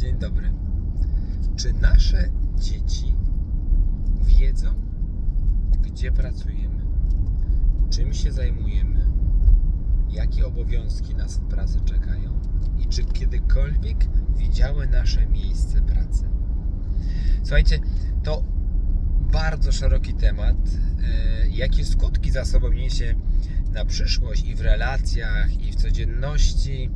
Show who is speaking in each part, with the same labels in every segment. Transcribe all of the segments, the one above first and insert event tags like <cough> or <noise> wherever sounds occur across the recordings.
Speaker 1: Dzień dobry. Czy nasze dzieci wiedzą, gdzie pracujemy, czym się zajmujemy, jakie obowiązki nas w pracy czekają i czy kiedykolwiek widziały nasze miejsce pracy? Słuchajcie, to bardzo szeroki temat. E, Jakie skutki za sobą niesie na przyszłość i w relacjach, i w codzienności,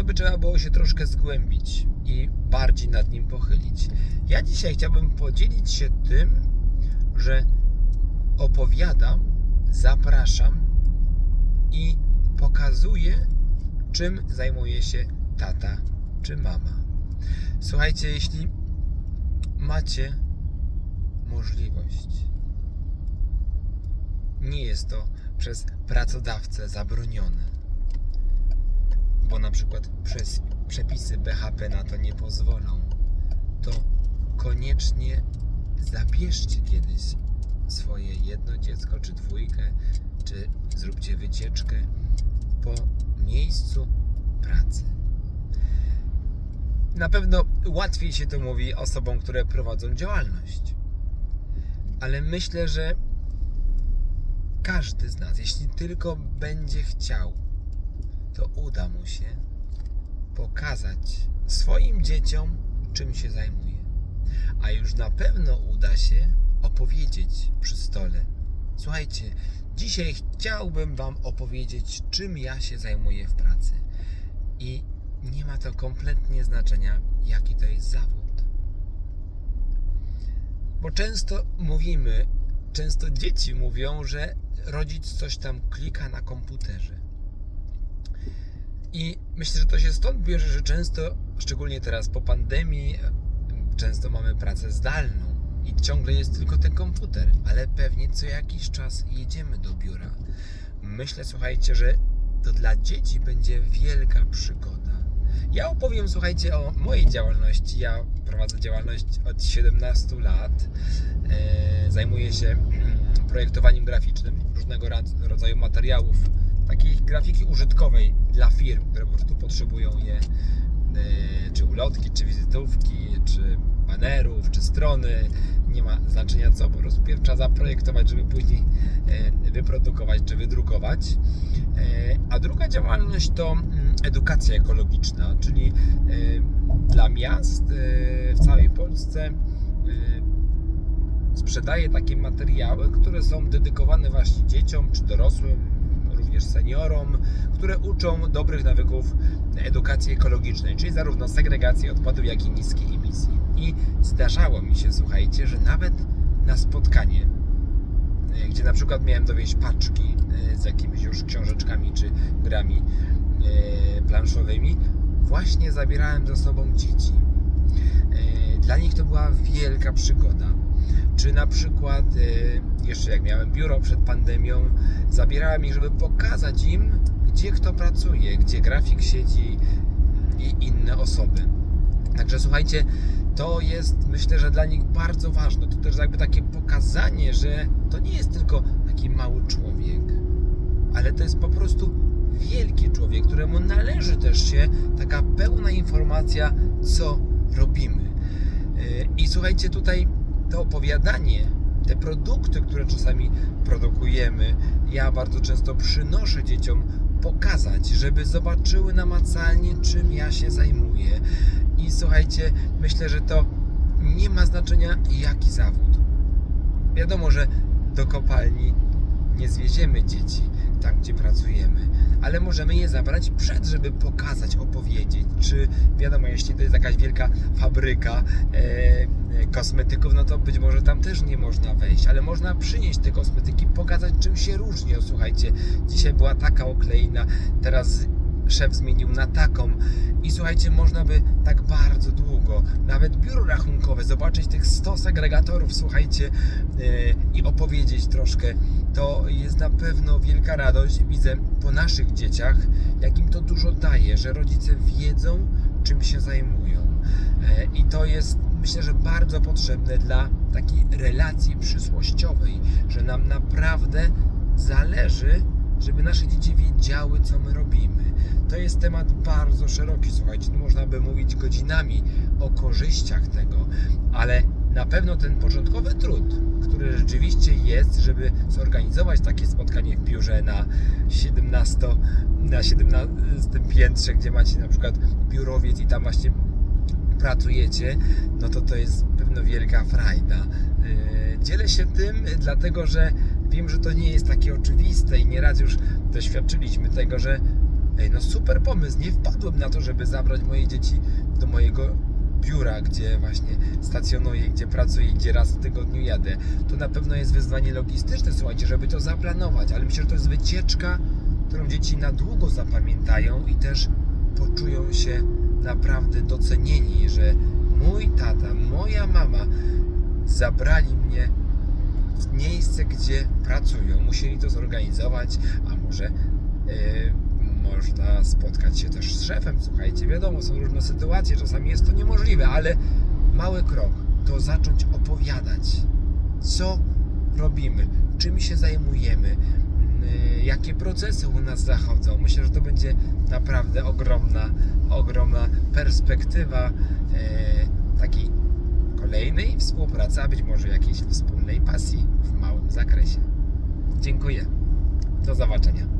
Speaker 1: to by trzeba było się troszkę zgłębić i bardziej nad nim pochylić. Ja dzisiaj chciałbym podzielić się tym, że opowiadam, zapraszam i pokazuję, czym zajmuje się tata czy mama. Słuchajcie, jeśli macie możliwość, nie jest to przez pracodawcę zabronione, bo na przykład przez przepisy BHP na to nie pozwolą, to koniecznie zabierzcie kiedyś swoje jedno dziecko, czy dwójkę, czy zróbcie wycieczkę po miejscu pracy. Na pewno łatwiej się to mówi osobom, które prowadzą działalność. Ale myślę, że każdy z nas, jeśli tylko będzie chciał, to uda mu się pokazać swoim dzieciom, czym się zajmuje. A już na pewno uda się opowiedzieć przy stole. Słuchajcie, dzisiaj chciałbym Wam opowiedzieć, czym ja się zajmuję w pracy. I nie ma to kompletnie znaczenia, jaki to jest zawód. Bo często mówimy, często dzieci mówią, że rodzic coś tam klika na komputerze. I myślę, że to się stąd bierze, że często, szczególnie teraz po pandemii, często mamy pracę zdalną i ciągle jest tylko ten komputer, ale pewnie co jakiś czas jedziemy do biura. Myślę, słuchajcie, że to dla dzieci będzie wielka przygoda. Ja opowiem, słuchajcie, o mojej działalności. Ja prowadzę działalność od 17 lat. E, zajmuję się <clears throat> projektowaniem graficznym różnego rodzaju materiałów, takiej grafiki użytkowej dla firm, które po prostu potrzebują je, e, czy ulotki, czy wizytówki, czy banerów, czy strony. Nie ma znaczenia co, po prostu pierw trzeba zaprojektować, żeby później e, wyprodukować czy wydrukować. E, A druga działalność to mm, edukacja ekologiczna, czyli dla miast w całej Polsce e, sprzedaję takie materiały, które są dedykowane właśnie dzieciom czy dorosłym, również seniorom, które uczą dobrych nawyków edukacji ekologicznej, czyli zarówno segregacji odpadów, jak i niskiej emisji. I zdarzało mi się, słuchajcie, że nawet na spotkanie, e, gdzie na przykład miałem dowieść paczki e, z jakimiś już książeczkami czy grami e, planszowymi, właśnie zabierałem ze sobą dzieci. Dla nich to była wielka przygoda. Czy na przykład, e, jeszcze jak miałem biuro przed pandemią, zabierałem ich, żeby pokazać im, gdzie kto pracuje, gdzie grafik siedzi i inne osoby. Także słuchajcie, to jest myślę, że dla nich bardzo ważne. To też jakby takie pokazanie, że to nie jest tylko taki mały człowiek, ale to jest po prostu wielki człowiek, któremu należy też się taka pełna informacja, co robimy. Yy, I słuchajcie, tutaj to opowiadanie, te produkty, które czasami produkujemy, ja bardzo często przynoszę dzieciom pokazać, żeby zobaczyły namacalnie, czym ja się zajmuję. I słuchajcie, myślę, że to nie ma znaczenia, jaki zawód. Wiadomo, że do kopalni nie zwieziemy dzieci tam, gdzie pracujemy, ale możemy je zabrać przed, żeby pokazać, opowiedzieć. Czy wiadomo, jeśli to jest jakaś wielka fabryka e, e, kosmetyków, no to być może tam też nie można wejść, ale można przynieść te kosmetyki, pokazać, czym się różnią. Słuchajcie, dzisiaj była taka okleina, teraz szef zmienił na taką. I słuchajcie, można by tak bardzo długo, nawet biuro rachunkowe, zobaczyć tych 100 segregatorów, słuchajcie, yy, i opowiedzieć troszkę. To jest na pewno wielka radość. Widzę po naszych dzieciach, jak im to dużo daje, że rodzice wiedzą, czym się zajmują. Yy, I to jest, myślę, że bardzo potrzebne dla takiej relacji przyszłościowej, że nam naprawdę zależy żeby nasze dzieci wiedziały, co my robimy. To jest temat bardzo szeroki, słuchajcie, tu można by mówić godzinami o korzyściach tego, ale na pewno ten początkowy trud, który rzeczywiście jest, żeby zorganizować takie spotkanie w biurze na 17, na 17 piętrze, gdzie macie na przykład biurowiec i tam właśnie pracujecie, no to to jest pewno wielka frajda. Yy, Dzielę się tym, dlatego że wiem, że to nie jest takie oczywiste i nieraz już doświadczyliśmy tego, że ej, no super pomysł, nie wpadłem na to, żeby zabrać moje dzieci do mojego biura, gdzie właśnie stacjonuję, gdzie pracuję, gdzie raz w tygodniu jadę. To na pewno jest wyzwanie logistyczne, słuchajcie, żeby to zaplanować, ale myślę, że to jest wycieczka, którą dzieci na długo zapamiętają i też poczują się naprawdę docenieni, że mój tata, moja mama zabrali mnie miejsce, gdzie pracują. Musieli to zorganizować, a może e, można spotkać się też z szefem. Słuchajcie, wiadomo, są różne sytuacje, czasami jest to niemożliwe, ale mały krok to zacząć opowiadać, co robimy, czym się zajmujemy, y, jakie procesy u nas zachodzą. Myślę, że to będzie naprawdę ogromna, ogromna perspektywa e, takiej kolejnej współpracy, a być może jakiejś wspólnej pasji w małym zakresie. Dziękuję. Do zobaczenia.